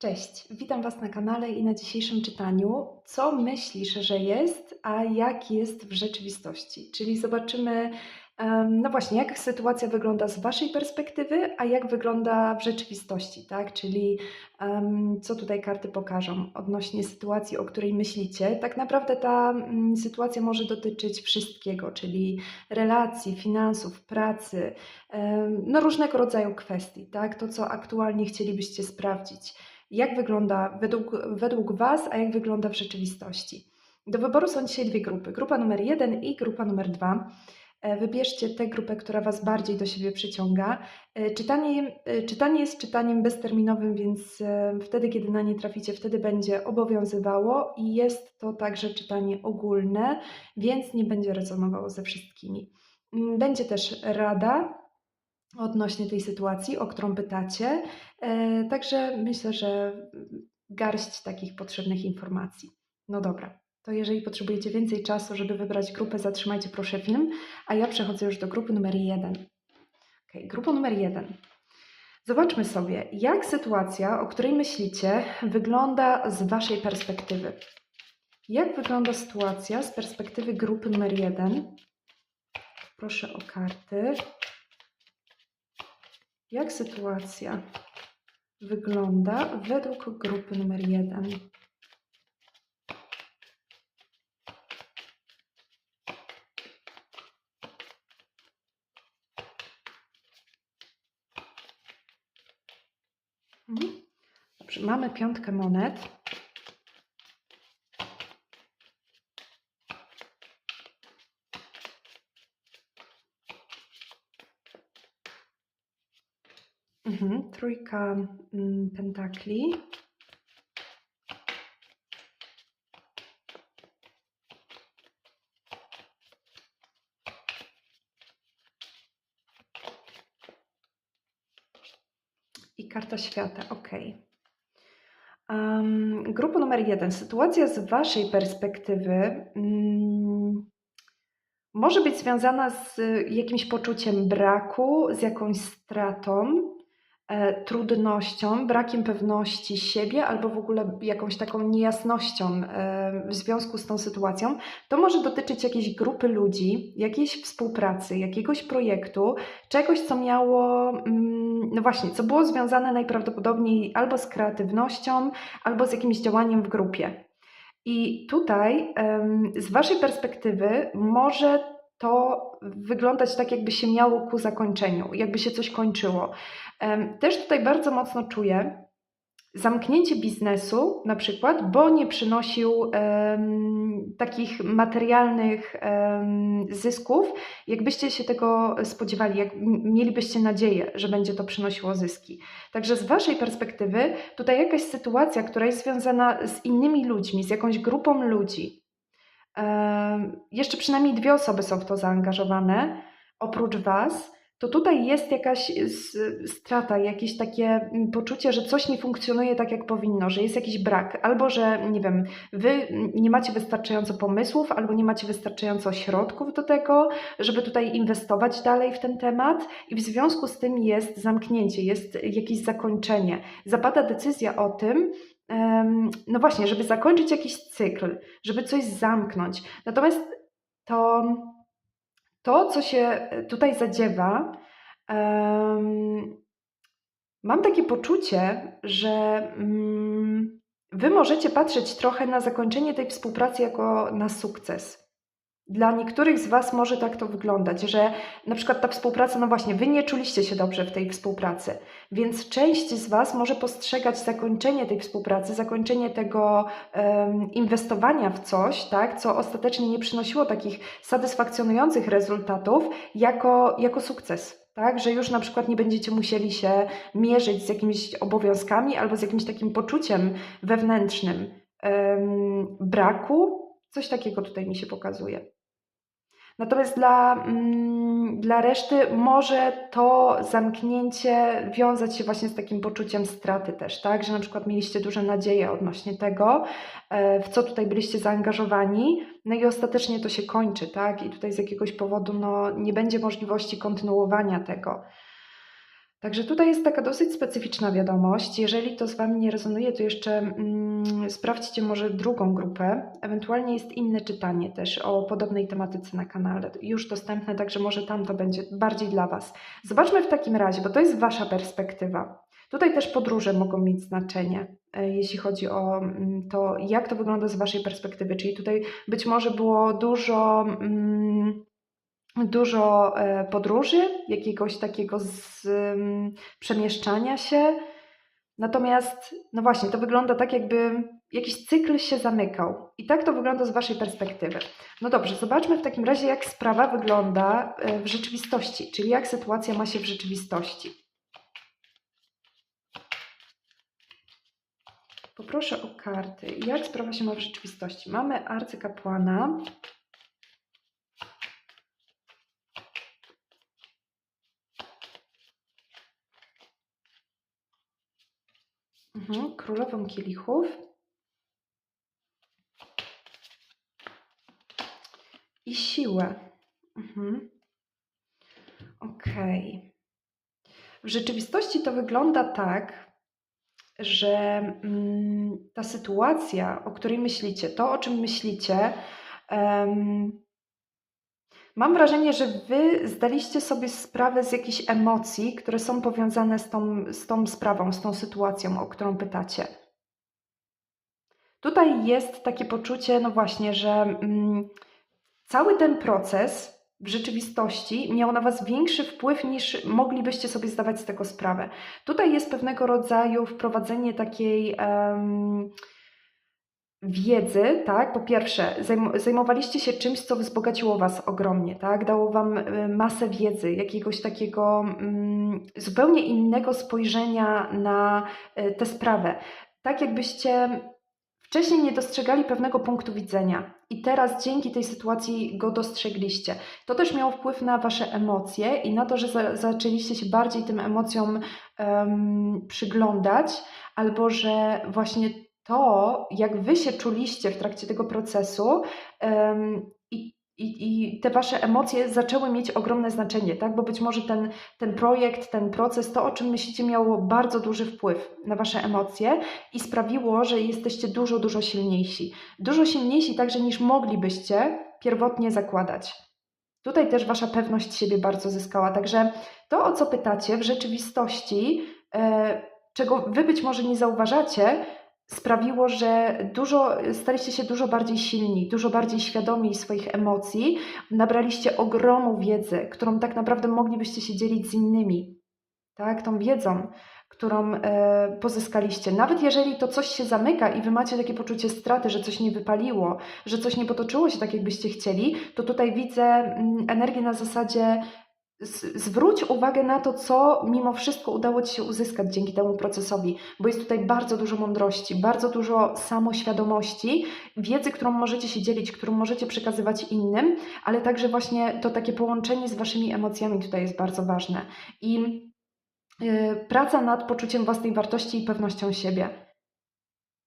Cześć, witam Was na kanale i na dzisiejszym czytaniu. Co myślisz, że jest, a jak jest w rzeczywistości? Czyli zobaczymy, no właśnie, jak sytuacja wygląda z Waszej perspektywy, a jak wygląda w rzeczywistości, tak? Czyli em, co tutaj karty pokażą odnośnie sytuacji, o której myślicie. Tak naprawdę ta mm, sytuacja może dotyczyć wszystkiego, czyli relacji, finansów, pracy, em, no różnego rodzaju kwestii, tak? To, co aktualnie chcielibyście sprawdzić jak wygląda według, według Was, a jak wygląda w rzeczywistości. Do wyboru są dzisiaj dwie grupy. Grupa numer jeden i grupa numer dwa. E, Wybierzcie tę grupę, która Was bardziej do siebie przyciąga. E, Czytanie, e, czytanie jest czytaniem bezterminowym, więc wtedy, kiedy na nie traficie, wtedy będzie obowiązywało i jest to także czytanie ogólne, więc nie będzie rezonowało ze wszystkimi. Mm, Będzie też rada odnośnie tej sytuacji, o którą pytacie. E, Także myślę, że garść takich potrzebnych informacji. No dobra, to jeżeli potrzebujecie więcej czasu, żeby wybrać grupę, zatrzymajcie proszę film, a ja przechodzę już do grupy numer jeden. Ok, grupa numer jeden. Zobaczmy sobie, jak sytuacja, o której myślicie, wygląda z Waszej perspektywy. Jak wygląda sytuacja z perspektywy grupy numer jeden? Proszę o karty. Jak sytuacja wygląda według grupy numer jeden? Mhm. Dobrze, mamy piątkę monet. Mhm, trójka mm, pentakli. I karta świata, ok. Um, grupa numer jeden. Sytuacja z Waszej perspektywy mm, może być związana z jakimś poczuciem braku, z jakąś stratą, trudnością, brakiem pewności siebie albo w ogóle jakąś taką niejasnością e, w związku z tą sytuacją. To może dotyczyć jakiejś grupy ludzi, jakiejś współpracy, jakiegoś projektu, czegoś, co miało, mm, no właśnie, co było związane najprawdopodobniej albo z kreatywnością, albo z jakimś działaniem w grupie. I tutaj z Waszej perspektywy może to wyglądać tak, jakby się miało ku zakończeniu, jakby się coś kończyło. Też tutaj bardzo mocno czuję zamknięcie biznesu, na przykład, bo nie przynosił takich materialnych zysków, jakbyście się tego spodziewali, jak mielibyście nadzieję, że będzie to przynosiło zyski. Także z Waszej perspektywy, tutaj jakaś sytuacja, która jest związana z innymi ludźmi, z jakąś grupą ludzi. Jeszcze przynajmniej dwie osoby są w to zaangażowane, oprócz Was. To tutaj jest jakaś s- strata, jakieś takie mm, poczucie, że coś nie funkcjonuje tak, jak powinno, że jest jakiś brak, albo że, nie wiem, Wy nie macie wystarczająco pomysłów, albo nie macie wystarczająco środków do tego, żeby tutaj inwestować dalej w ten temat, i w związku z tym jest zamknięcie, jest jakieś zakończenie. Zapada decyzja o tym, no właśnie, żeby zakończyć jakiś cykl, żeby coś zamknąć. Natomiast to, to co się tutaj zadziewa, em, mam takie poczucie, że mm, Wy możecie patrzeć trochę na zakończenie tej współpracy jako na sukces. Dla niektórych z Was może tak to wyglądać, że na przykład ta współpraca, no właśnie, Wy nie czuliście się dobrze w tej współpracy, więc część z Was może postrzegać zakończenie tej współpracy, zakończenie tego em, inwestowania w coś, tak, co ostatecznie nie przynosiło takich satysfakcjonujących rezultatów, jako, jako sukces. Tak, że już na przykład nie będziecie musieli się mierzyć z jakimiś obowiązkami albo z jakimś takim poczuciem wewnętrznym em, braku. Coś takiego tutaj mi się pokazuje. Natomiast dla, mm, dla reszty może to zamknięcie wiązać się właśnie z takim poczuciem straty też, tak? Że na przykład mieliście duże nadzieje odnośnie tego, e, w co tutaj byliście zaangażowani, no i ostatecznie to się kończy, tak? I tutaj z jakiegoś powodu no, nie będzie możliwości kontynuowania tego. Także tutaj jest taka dosyć specyficzna wiadomość. Jeżeli to z Wami nie rezonuje, to jeszcze mm, sprawdźcie może drugą grupę. Ewentualnie jest inne czytanie też o podobnej tematyce na kanale, już dostępne, także może tam to będzie bardziej dla Was. Zobaczmy w takim razie, bo to jest Wasza perspektywa. Tutaj też podróże mogą mieć znaczenie, e, jeśli chodzi o mm, to, jak to wygląda z Waszej perspektywy. Czyli tutaj być może było dużo. Mm, dużo e, podróży, jakiegoś takiego z, przemieszczania się. Natomiast, no właśnie, to wygląda tak, jakby jakiś cykl się zamykał. I tak to wygląda z Waszej perspektywy. No dobrze, zobaczmy w takim razie, jak sprawa wygląda e, w rzeczywistości, czyli jak sytuacja ma się w rzeczywistości. Poproszę o karty. Jak sprawa się ma w rzeczywistości? Mamy arcykapłana, Mhm, królową kielichów. I siłę. Mhm. Okej. Okay. W rzeczywistości to wygląda tak, że mm, ta sytuacja, o której myślicie, to o czym myślicie, um, Mam wrażenie, że Wy zdaliście sobie sprawę z jakichś emocji, które są powiązane z tą, z tą sprawą, z tą sytuacją, o którą pytacie. Tutaj jest takie poczucie, no właśnie, że mm, cały ten proces w rzeczywistości miał na Was większy wpływ niż moglibyście sobie zdawać z tego sprawę. Tutaj jest pewnego rodzaju wprowadzenie takiej. Um, wiedzy, tak? Po pierwsze, zajmowaliście się czymś, co wzbogaciło Was ogromnie, tak? Dało Wam y, masę wiedzy, jakiegoś takiego mm, zupełnie innego spojrzenia na y, tę sprawę. Tak jakbyście wcześniej nie dostrzegali pewnego punktu widzenia i teraz dzięki tej sytuacji go dostrzegliście. To też miało wpływ na Wasze emocje i na to, że za zaczęliście się bardziej tym emocjom przyglądać, albo że właśnie to, jak wy się czuliście w trakcie tego procesu um, i, i, i, te wasze emocje zaczęły mieć ogromne znaczenie, tak? Bo być może ten, ten projekt, ten proces, to o czym myślicie, miało bardzo duży wpływ na wasze emocje i sprawiło, że jesteście dużo, dużo silniejsi. Dużo silniejsi także niż moglibyście pierwotnie zakładać. Tutaj też wasza pewność siebie bardzo zyskała. Także to, o co pytacie, w rzeczywistości, e, czego wy być może nie zauważacie, sprawiło, że dużo, staliście się dużo bardziej silni, dużo bardziej świadomi swoich emocji, nabraliście ogromu wiedzy, którą tak naprawdę moglibyście się dzielić z innymi. Tak, tą wiedzą, którą e, pozyskaliście. Nawet jeżeli to coś się zamyka i wy macie takie poczucie straty, że coś nie wypaliło, że coś nie potoczyło się tak, jakbyście chcieli, to tutaj widzę mm, energię na zasadzie zwróć uwagę na to, co mimo wszystko udało Ci się uzyskać dzięki temu procesowi, bo jest tutaj bardzo dużo mądrości, bardzo dużo samoświadomości, wiedzy, którą możecie się dzielić, którą możecie przekazywać innym, ale także właśnie to takie połączenie z Waszymi emocjami tutaj jest bardzo ważne. I yy, praca nad poczuciem własnej wartości i pewnością siebie.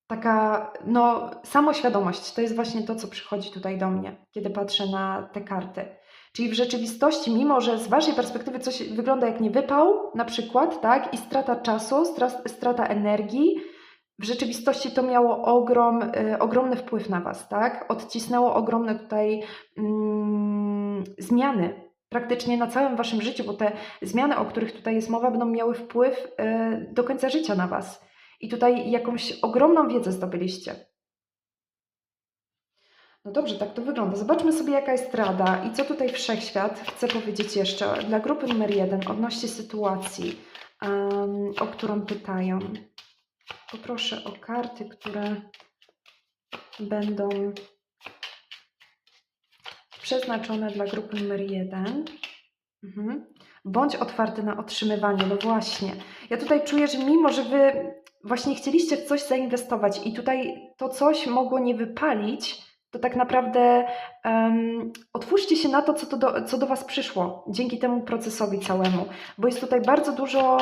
Taka, no, samoświadomość to jest właśnie to, co przychodzi tutaj do mnie, kiedy patrzę na te karty. Czyli w rzeczywistości, mimo że z Waszej perspektywy coś wygląda jak niewypał, na przykład, tak, i strata czasu, strata energii, w rzeczywistości to miało ogrom, y, ogromny wpływ na Was, tak? Odcisnęło ogromne tutaj mm, zmiany praktycznie na całym Waszym życiu, bo te zmiany, o których tutaj jest mowa, będą miały wpływ y, do końca życia na Was. I tutaj jakąś ogromną wiedzę zdobyliście. No dobrze, tak to wygląda. Zobaczmy sobie, jaka jest rada i co tutaj wszechświat chce powiedzieć jeszcze dla grupy numer jeden odnośnie sytuacji, um, o którą pytają. Poproszę o karty, które będą przeznaczone dla grupy numer jeden. Mhm. Bądź otwarty na otrzymywanie. No właśnie. Ja tutaj czuję, że mimo, że Wy właśnie chcieliście w coś zainwestować i tutaj to coś mogło nie wypalić, to tak naprawdę um, otwórzcie się na to, co, to do, co do Was przyszło dzięki temu procesowi całemu, bo jest tutaj bardzo dużo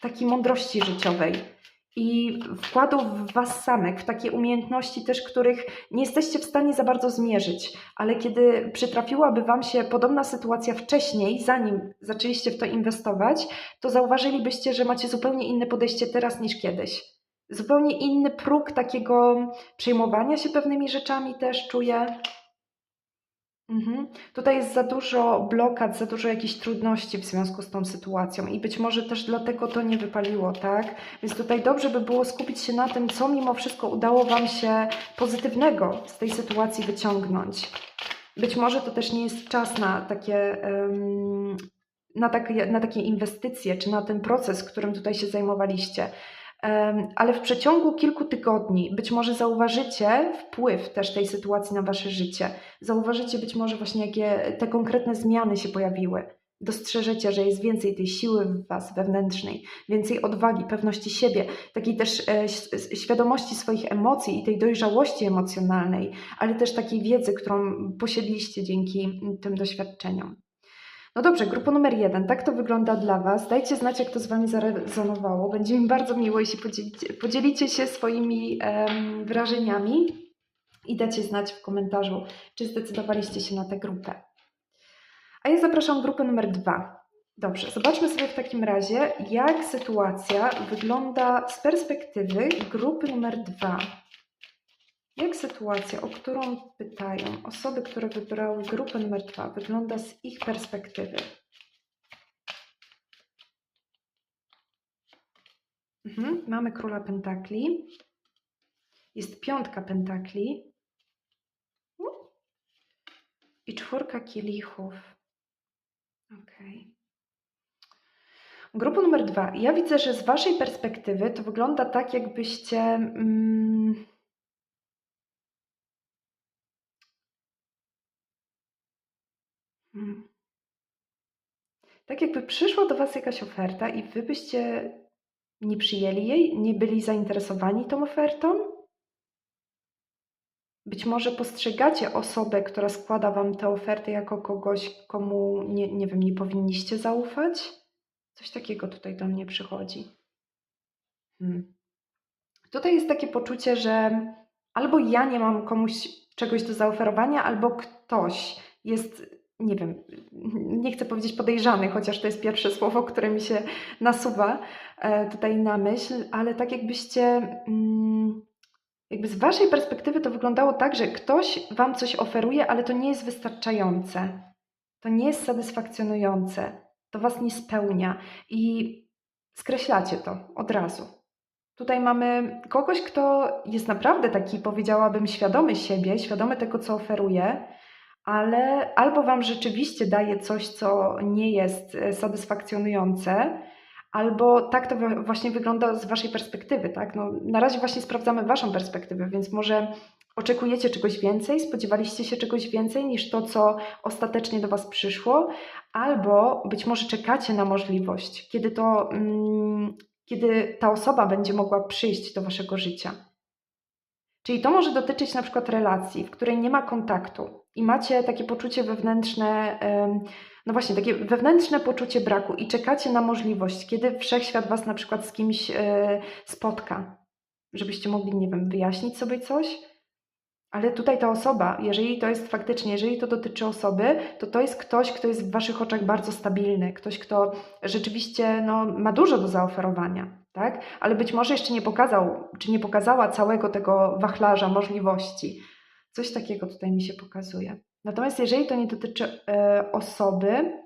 takiej mądrości życiowej. i wkładu w Was samych, w takie umiejętności też, których nie jesteście w stanie za bardzo zmierzyć, ale kiedy przytrafiłaby Wam się podobna sytuacja wcześniej, zanim zaczęliście w to inwestować, to zauważylibyście, że macie zupełnie inne podejście teraz niż kiedyś. Zupełnie inny próg takiego przejmowania się pewnymi rzeczami też czuję. Mhm. Tutaj jest za dużo blokad, za dużo jakichś trudności w związku z tą sytuacją i być może też dlatego to nie wypaliło, tak? Więc tutaj dobrze by było skupić się na tym, co mimo wszystko udało Wam się pozytywnego z tej sytuacji wyciągnąć. Być może to też nie jest czas na takie, um, na takie, na takie inwestycje, czy na ten proces, którym tutaj się zajmowaliście ale w przeciągu kilku tygodni być może zauważycie wpływ też tej sytuacji na wasze życie. Zauważycie być może właśnie, jakie te konkretne zmiany się pojawiły. Dostrzeżecie, że jest więcej tej siły w was wewnętrznej, więcej odwagi, pewności siebie, takiej też e, świadomości swoich emocji i tej dojrzałości emocjonalnej, ale też takiej wiedzy, którą posiedliście dzięki tym doświadczeniom. No dobrze, grupa numer jeden. Tak to wygląda dla Was. Dajcie znać, jak to z Wami zarezonowało. Będzie mi bardzo miło, jeśli podzielicie, podzielicie się swoimi um, wrażeniami i dacie znać w komentarzu, czy zdecydowaliście się na tę grupę. A ja zapraszam grupę numer dwa. Dobrze, zobaczmy sobie w takim razie, jak sytuacja wygląda z perspektywy grupy numer dwa. Jak sytuacja, o którą pytają osoby, które wybrały grupę numer dwa, wygląda z ich perspektywy? Mhm. Mamy króla pentakli. Jest piątka pentakli. I czwórka kielichów. Ok. Grupa numer dwa. Ja widzę, że z Waszej perspektywy to wygląda tak, jakbyście. Mm, Mm. Tak jakby przyszła do Was jakaś oferta i Wy byście nie przyjęli jej, nie byli zainteresowani tą ofertą? Być może postrzegacie osobę, która składa Wam tę ofertę jako kogoś, komu nie, nie wiem, nie powinniście zaufać? Coś takiego tutaj do mnie przychodzi. Hmm. Tutaj jest takie poczucie, że albo ja nie mam komuś czegoś do zaoferowania, albo ktoś jest nie wiem, nie chcę powiedzieć podejrzany, chociaż to jest pierwsze słowo, które mi się nasuwa e, tutaj na myśl, ale tak jakbyście, mm, jakby z Waszej perspektywy to wyglądało tak, że ktoś Wam coś oferuje, ale to nie jest wystarczające, to nie jest satysfakcjonujące, to Was nie spełnia. I skreślacie to od razu. Tutaj mamy kogoś, kto jest naprawdę taki, powiedziałabym, świadomy siebie, świadomy tego, co oferuje, ale albo Wam rzeczywiście daje coś, co nie jest e, satysfakcjonujące, albo tak to właśnie wygląda z Waszej perspektywy. Tak? No, na razie właśnie sprawdzamy Waszą perspektywę, więc może oczekujecie czegoś więcej, spodziewaliście się czegoś więcej niż to, co ostatecznie do Was przyszło, albo być może czekacie na możliwość, kiedy to, mm, kiedy ta osoba będzie mogła przyjść do Waszego życia. Czyli to może dotyczyć na przykład relacji, w której nie ma kontaktu i macie takie poczucie wewnętrzne, no właśnie, takie wewnętrzne poczucie braku i czekacie na możliwość, kiedy wszechświat Was na przykład z kimś e, spotka, żebyście mogli, nie wiem, wyjaśnić sobie coś. Ale tutaj ta osoba, jeżeli to jest faktycznie, jeżeli to dotyczy osoby, to to jest ktoś, kto jest w Waszych oczach bardzo stabilny, ktoś, kto rzeczywiście no, ma dużo do zaoferowania tak? Ale być może jeszcze nie pokazał, czy nie pokazała całego tego wachlarza możliwości. Coś takiego tutaj mi się pokazuje. Natomiast jeżeli to nie dotyczy e, osoby,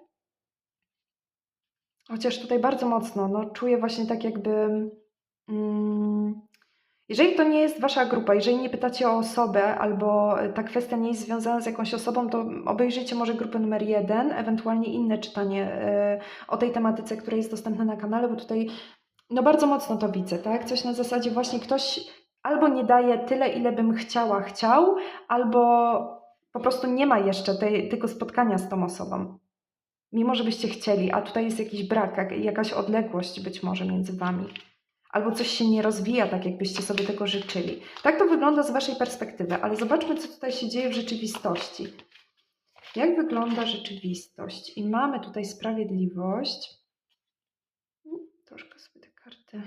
chociaż tutaj bardzo mocno, no, czuję właśnie tak jakby. Mm, jeżeli to nie jest wasza grupa, jeżeli nie pytacie o osobę, albo ta kwestia nie jest związana z jakąś osobą, to obejrzyjcie może grupę numer jeden, ewentualnie inne czytanie e, o tej tematyce, która jest dostępna na kanale, bo tutaj no bardzo mocno to widzę, tak? Coś na zasadzie właśnie ktoś albo nie daje tyle, ile bym chciała, chciał, albo po prostu nie ma jeszcze tej, tego spotkania z tą osobą. Mimo, żebyście chcieli, a tutaj jest jakiś brak, jakaś odległość być może między wami. Albo coś się nie rozwija tak, jakbyście sobie tego życzyli. Tak to wygląda z waszej perspektywy, ale zobaczmy, co tutaj się dzieje w rzeczywistości. Jak wygląda rzeczywistość? I mamy tutaj sprawiedliwość. Troszkę sobie kartę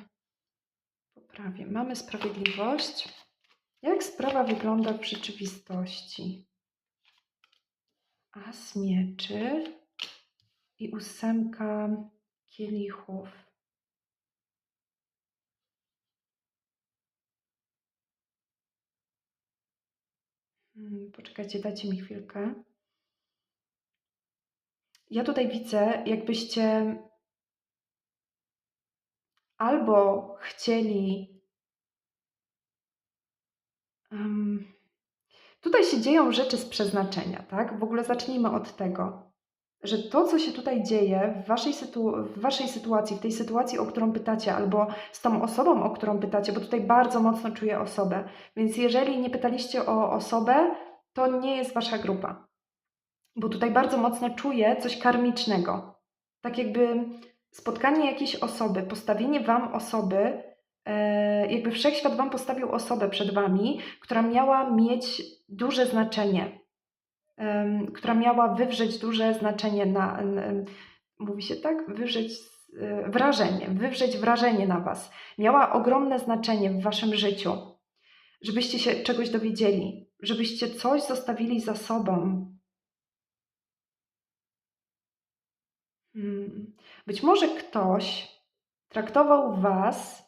prawie. Mamy sprawiedliwość. Jak sprawa wygląda w rzeczywistości? As mieczy i ósemka kielichów. Hmm, Poczekajcie, dajcie mi chwilkę. Ja tutaj widzę, jakbyście albo chcieli. em, tutaj się dzieją rzeczy z przeznaczenia, tak? W ogóle zacznijmy od tego, że to, co się tutaj dzieje w waszej, sytu- w waszej sytuacji, w tej sytuacji, o którą pytacie, albo z tą osobą, o którą pytacie, bo tutaj bardzo mocno czuję osobę. Więc jeżeli nie pytaliście o osobę, to nie jest wasza grupa. Bo tutaj bardzo mocno czuję coś karmicznego. Tak jakby spotkanie jakiejś osoby, postawienie wam osoby, e, jakby wszechświat wam postawił osobę przed wami, która miała mieć duże znaczenie, która miała wywrzeć duże znaczenie na, mówi się tak, wywrzeć e, wrażenie, wywrzeć wrażenie na was. Miała ogromne znaczenie w waszym życiu, żebyście się czegoś dowiedzieli, żebyście coś zostawili za sobą, Hmm. Być może ktoś traktował Was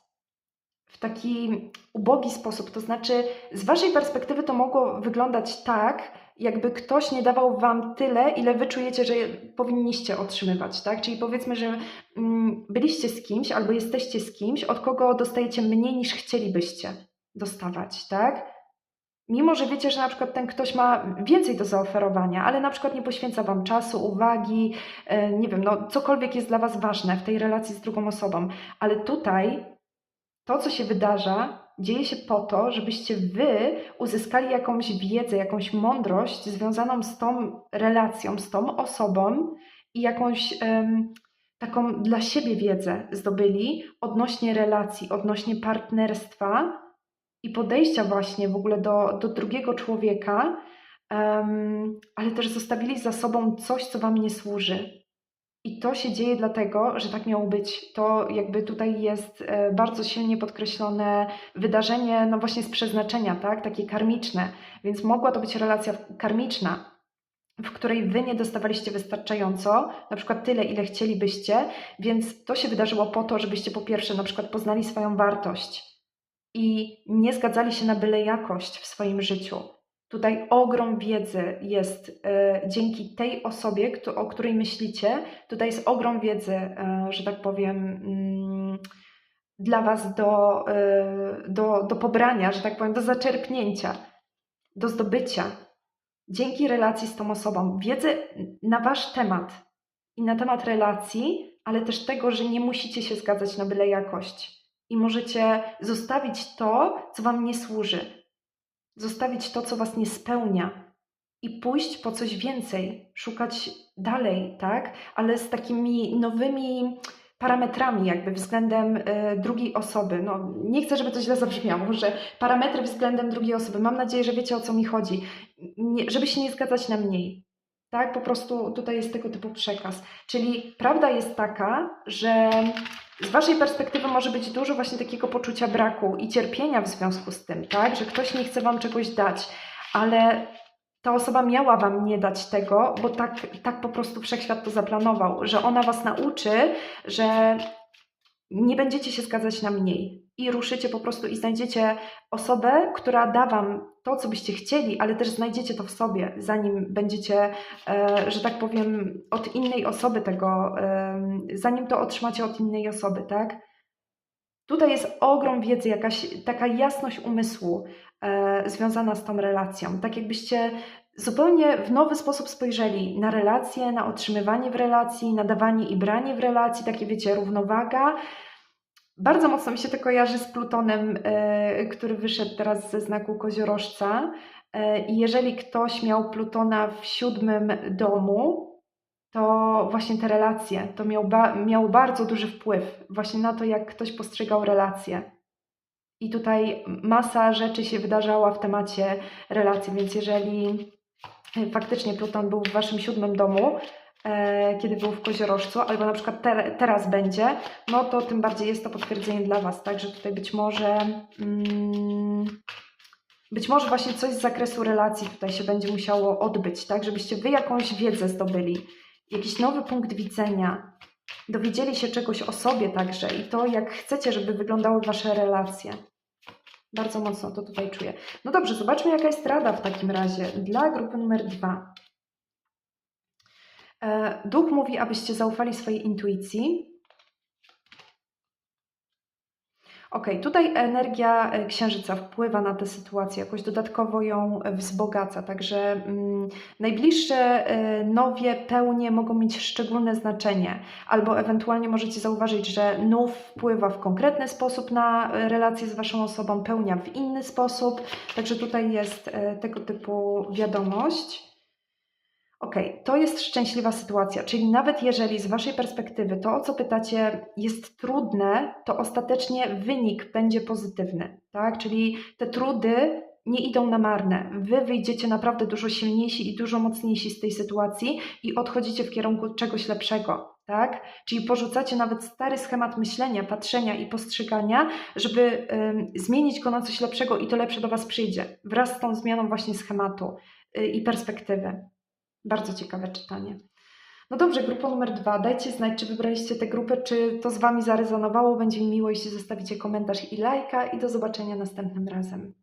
w taki ubogi sposób, to znaczy z Waszej perspektywy to mogło wyglądać tak, jakby ktoś nie dawał Wam tyle, ile Wy czujecie, że powinniście otrzymywać, tak? Czyli powiedzmy, że mm, byliście z kimś albo jesteście z kimś, od kogo dostajecie mniej niż chcielibyście dostawać, tak? Mimo, że wiecie, że na przykład ten ktoś ma więcej do zaoferowania, ale na przykład nie poświęca Wam czasu, uwagi, e, nie wiem, no cokolwiek jest dla Was ważne w tej relacji z drugą osobą, ale tutaj to, co się wydarza, dzieje się po to, żebyście Wy uzyskali jakąś wiedzę, jakąś mądrość związaną z tą relacją, z tą osobą i jakąś em, taką dla siebie wiedzę zdobyli odnośnie relacji, odnośnie partnerstwa i podejścia właśnie w ogóle do, do drugiego człowieka, em, ale też zostawili za sobą coś, co Wam nie służy. I to się dzieje dlatego, że tak miało być. To jakby tutaj jest e, bardzo silnie podkreślone wydarzenie, no właśnie z przeznaczenia, tak? Takie karmiczne. Więc mogła to być relacja karmiczna, w której wy nie dostawaliście wystarczająco, na przykład tyle, ile chcielibyście, więc to się wydarzyło po to, żebyście po pierwsze na przykład poznali swoją wartość i nie zgadzali się na byle jakość w swoim życiu. Tutaj ogrom wiedzy jest e, dzięki tej osobie, o której myślicie. Tutaj jest ogrom wiedzy, e, że tak powiem, mm, dla Was do, e, do, do pobrania, że tak powiem, do zaczerpnięcia, do zdobycia. Dzięki relacji z tą osobą. Wiedzę na Wasz temat i na temat relacji, ale też tego, że nie musicie się zgadzać na byle jakość. I możecie zostawić to, co Wam nie służy zostawić to, co was nie spełnia i pójść po coś więcej, szukać dalej, tak? Ale z takimi nowymi parametrami, jakby względem y, drugiej osoby. No, nie chcę, żeby to źle zabrzmiało, że parametry względem drugiej osoby. Mam nadzieję, że wiecie o co mi chodzi. Nie, żeby się nie zgadzać na mniej. Tak, po prostu tutaj jest tego typu przekaz. Czyli prawda jest taka, że z Waszej perspektywy może być dużo właśnie takiego poczucia braku i cierpienia w związku z tym, tak? Że ktoś nie chce Wam czegoś dać, ale ta osoba miała Wam nie dać tego, bo tak, tak po prostu wszechświat to zaplanował, że ona Was nauczy, że nie będziecie się zgadzać na mniej i ruszycie po prostu i znajdziecie osobę, która da Wam to, co byście chcieli, ale też znajdziecie to w sobie, zanim będziecie, e, że tak powiem, od innej osoby tego, e, zanim to otrzymacie od innej osoby, tak? Tutaj jest ogrom wiedzy, jakaś taka jasność umysłu e, związana z tą relacją. Tak jakbyście zupełnie w nowy sposób spojrzeli na relacje, na otrzymywanie w relacji, na dawanie i branie w relacji, takie wiecie, równowaga. Bardzo mocno mi się to kojarzy z Plutonem, e, który wyszedł teraz ze znaku koziorożca. E, I jeżeli ktoś miał Plutona w siódmym domu, to właśnie te relacje, to miał, ba miał bardzo duży wpływ właśnie na to, jak ktoś postrzegał relacje. I tutaj masa rzeczy się wydarzała w temacie relacji, więc jeżeli faktycznie Pluton był w waszym siódmym domu, kiedy był w koziorożcu, albo na przykład te, teraz będzie, no to tym bardziej jest to potwierdzenie dla Was. Także tutaj być może. Mm, być może właśnie coś z zakresu relacji tutaj się będzie musiało odbyć, tak? Żebyście Wy jakąś wiedzę zdobyli, jakiś nowy punkt widzenia, dowiedzieli się czegoś o sobie także i to, jak chcecie, żeby wyglądały Wasze relacje. Bardzo mocno to tutaj czuję. No dobrze, zobaczmy, jaka jest rada w takim razie dla grupy numer dwa. E, Duch mówi, abyście zaufali swojej intuicji. Ok, tutaj energia e, księżyca wpływa na tę sytuację, jakoś dodatkowo ją wzbogaca, także mm, najbliższe e, nowie pełnie mogą mieć szczególne znaczenie, albo ewentualnie możecie zauważyć, że nów wpływa w konkretny sposób na relacje z Waszą osobą, pełnia w inny sposób, także tutaj jest tego typu wiadomość. Ok, to jest szczęśliwa sytuacja, czyli nawet jeżeli z Waszej perspektywy to, o co pytacie, jest trudne, to ostatecznie wynik będzie pozytywny, tak? Czyli te trudy nie idą na marne. Wy wyjdziecie naprawdę dużo silniejsi i dużo mocniejsi z tej sytuacji i odchodzicie w kierunku czegoś lepszego, tak? Czyli porzucacie nawet stary schemat myślenia, patrzenia i postrzegania, żeby zmienić go na coś lepszego i to lepsze do Was przyjdzie wraz z tą zmianą właśnie schematu y, i perspektywy. Bardzo ciekawe czytanie. No dobrze, grupa numer dwa. Dajcie znać, czy wybraliście tę grupę, czy to z Wami zarezonowało. Będzie mi miło, jeśli zostawicie komentarz i lajka. I do zobaczenia następnym razem.